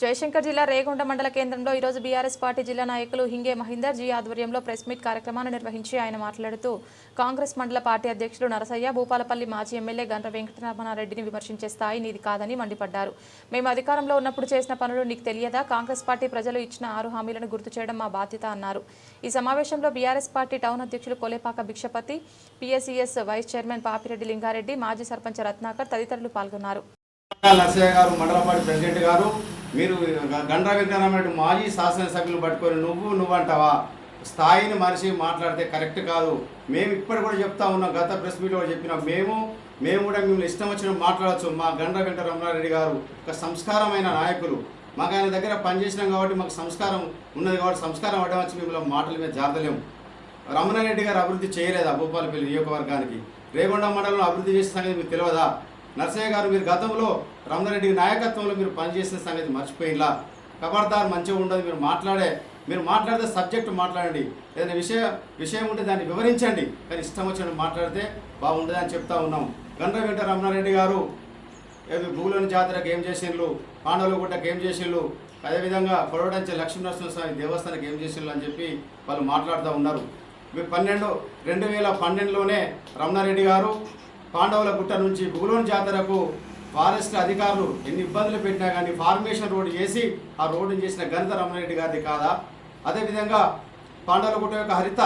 జయశంకర్ జిల్లా రేగొండ మండల కేంద్రంలో ఈరోజు బీఆర్ఎస్ పార్టీ జిల్లా నాయకులు హింగే మహీందర్ జీ ఆధ్వర్యంలో ప్రెస్ మీట్ కార్యక్రమాన్ని నిర్వహించి ఆయన మాట్లాడుతూ కాంగ్రెస్ మండల పార్టీ అధ్యక్షులు నరసయ్య భూపాలపల్లి మాజీ ఎమ్మెల్యే గండ్ర వెంకటరమణారెడ్డిని విమర్శించే స్థాయి నీది కాదని మండిపడ్డారు. మేము అధికారంలో ఉన్నప్పుడు చేసిన పనులు నీకు తెలియదా? కాంగ్రెస్ పార్టీ ప్రజలు ఇచ్చిన ఆరు హామీలను గుర్తు చేయడం మా బాధ్యత అన్నారు. ఈ సమావేశంలో బీఆర్ఎస్ పార్టీ టౌన్ అధ్యక్షులు Kolepaka Bhikshapathi PSCS vice chairman Papireddy Lingareddy మాజీ సర్పంచ్ రత్నాకర్ తదితరులు పాల్గొన్నారు. నరసయ్య గారు మండలపాటి ప్రెసిడెంట్ గారు మీరు గండ్ర వెంకటరామరెడ్డి మాజీ శాసనసభ్యులు పట్టుకొని నువ్వు నువ్వు అంటావా స్థాయిని మనిషి మాట్లాడితే కరెక్ట్ కాదు. మేము ఇప్పటి కూడా చెప్తా ఉన్నాం గత ప్రెస్ మీట్లో కూడా చెప్పినాం. మేము మేము కూడా మిమ్మల్ని ఇష్టం వచ్చిన మాట్లాడచ్చు. మా గండ్ర వెంకటరమణారెడ్డి గారు ఒక సంస్కారమైన నాయకులు. మాకు ఆయన దగ్గర పనిచేసినాం కాబట్టి మాకు సంస్కారం ఉన్నది కాబట్టి సంస్కారం అడ్డం వచ్చి మిమ్మల్ని మాటల మీద జారదలేము రమణారెడ్డి గారు అభివృద్ధి చేయలేదా భూపాలపల్లి నియోజకవర్గానికి? రేగొండ మండలంలో అభివృద్ధి చేసిన సంగతి మీకు తెలియదా? నర్సయ్య గారు మీరు గతంలో రమణారెడ్డి నాయకత్వంలో మీరు పనిచేసిన సంగతి మర్చిపోయినలా? ఖబర్దార్ మంచిగా ఉండదు మీరు మాట్లాడే మీరు మాట్లాడితే సబ్జెక్ట్ మాట్లాడండి. ఏదైనా విషయ విషయం ఉంటే దాన్ని వివరించండి. కానీ ఇష్టం వచ్చినట్టు మాట్లాడితే బాగుండదు అని చెప్తా ఉన్నాం. గండ్ర వెంట రమణారెడ్డి గారు ఏది భూలోని జాతరకు ఏం చేసిండ్రు? పాండవులు గుట్టకు ఏం చేసిండ్రు? అదేవిధంగా పొడవడంచే లక్ష్మీనరసింహస్వామి దేవస్థానానికి ఏం చేసిండ్రు అని చెప్పి వాళ్ళు మాట్లాడుతూ ఉన్నారు. పన్నెండు రెండు వేల పన్నెండులోనే రమణారెడ్డి గారు పాండవుల గుట్ట నుంచి భూలోని జాతరకు ఫారెస్ట్ అధికారులు ఎన్ని ఇబ్బందులు పెట్టినా కానీ ఫార్మేషన్ రోడ్డు చేసి ఆ రోడ్డుని చేసిన గణిత రమణరెడ్డి గారిది కాదా? అదేవిధంగా పాండవుల గుట్ట యొక్క హరిత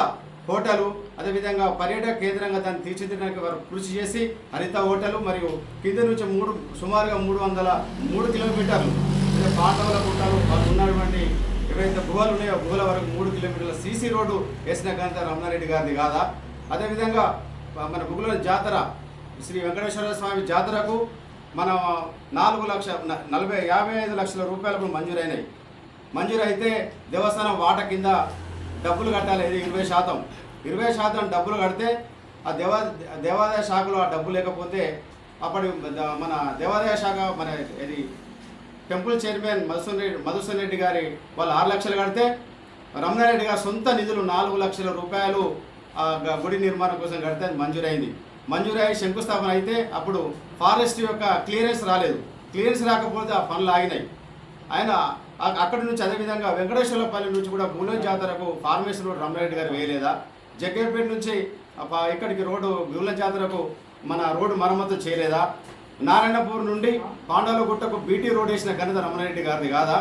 హోటలు అదేవిధంగా పర్యాటక కేంద్రంగా దాన్ని తీర్చిదిద్దడానికి వారు కృషి చేసి హరిత హోటలు మరియు కింద నుంచి మూడు సుమారుగా మూడు వందల మూడు కిలోమీటర్లు అంటే పాండవుల గుట్టలు వాళ్ళు ఉన్నటువంటి ఏవైతే గుహలు ఉన్నాయో గుహల వరకు మూడు కిలోమీటర్ల సీసీ రోడ్డు వేసిన గణిత రమణారెడ్డి గారిది కాదా? అదేవిధంగా మన గుగుల జాతర శ్రీ వెంకటేశ్వర స్వామి జాతరకు మన నాలుగు లక్ష నలభై యాభై ఐదు లక్షల రూపాయలకు మంజూరైనాయి. మంజూరైతే దేవస్థానం వాట కింద డబ్బులు కట్టాలి ఇది ఇరవై శాతం. ఇరవై శాతం డబ్బులు కడితే ఆ దేవా దేవాదాయ శాఖలో ఆ డబ్బు లేకపోతే అప్పటి ద- మన దేవాదాయ శాఖ మన ఇది టెంపుల్ చైర్మన్ మధుసూన్ రెడ్డి మధుసూన్ రెడ్డి గారి వాళ్ళు ఆరు లక్షలు కడితే రమణారెడ్డి గారి సొంత నిధులు నాలుగు లక్షల రూపాయలు ఆ గ- గుడి నిర్మాణం కోసం కడితే అది మంజూరైంది. మంజూరై శంకుస్థాపన అయితే అప్పుడు ఫారెస్ట్ యొక్క క్లియరెన్స్ రాలేదు. క్లియరెన్స్ రాకపోతే ఆ పనులు ఆగినాయి. ఆయన అక్కడి నుంచి అదేవిధంగా వెంకటేశ్వరపల్లి నుంచి కూడా మూలం జాతరకు ఫార్మేషన్ రోడ్ రమణారెడ్డి గారు వేయలేదా? జగ్గేపేట నుంచి ఇక్కడికి రోడ్డు మూలం జాతరకు మన రోడ్డు మరమ్మతు చేయలేదా? నారాయణపూర్ నుండి పాండవుల గుట్టకు బీటీ రోడ్ వేసిన ఘనత రమణారెడ్డి గారిది కాదా?